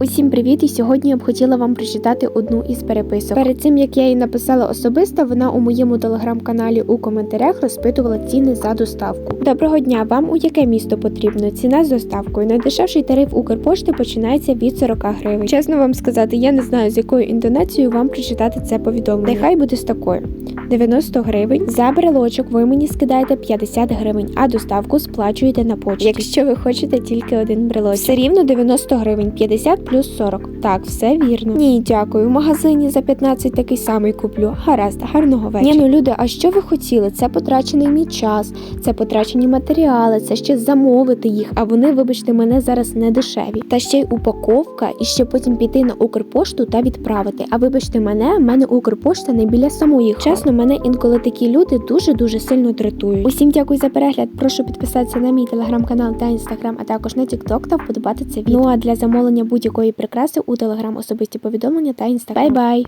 Усім привіт! І сьогодні я б хотіла вам прочитати одну із переписок. Перед цим як я її написала особисто, вона у моєму телеграм-каналі у коментарях розпитувала ціни за доставку. Доброго дня! Вам у яке місто потрібно? Ціна з доставкою. Найдешевший тариф Укрпошти починається від 40 гривень. Чесно вам сказати, я не знаю з якою інтонацією вам прочитати це повідомлення. Нехай буде з такою. 90 гривень. За брелочок ви мені скидаєте 50 гривень, а доставку сплачуєте на почті. Якщо ви хочете тільки один брелочок. Все рівно 90 гривень, 50 плюс 40. Так, все вірно. Ні, дякую. В магазині за 15 такий самий куплю. Гаразд, гарного вечора. Ні, ну люди, а що ви хотіли? Це потрачений мій час, це потрачені матеріали, це ще замовити їх, а вони, вибачте, мене зараз не дешеві. Та ще й упаковка, і ще потім піти на Укрпошту та відправити. А вибачте мене, в мене Укрпошта не біля самої. хати. Чесно, мене інколи такі люди дуже дуже сильно дратують. Усім дякую за перегляд. Прошу підписатися на мій телеграм-канал та інстаграм, а також на Тікток та вподобати це відео. Ну а для замовлення будь-якої прикраси у телеграм особисті повідомлення та інстаграм. Бай-бай!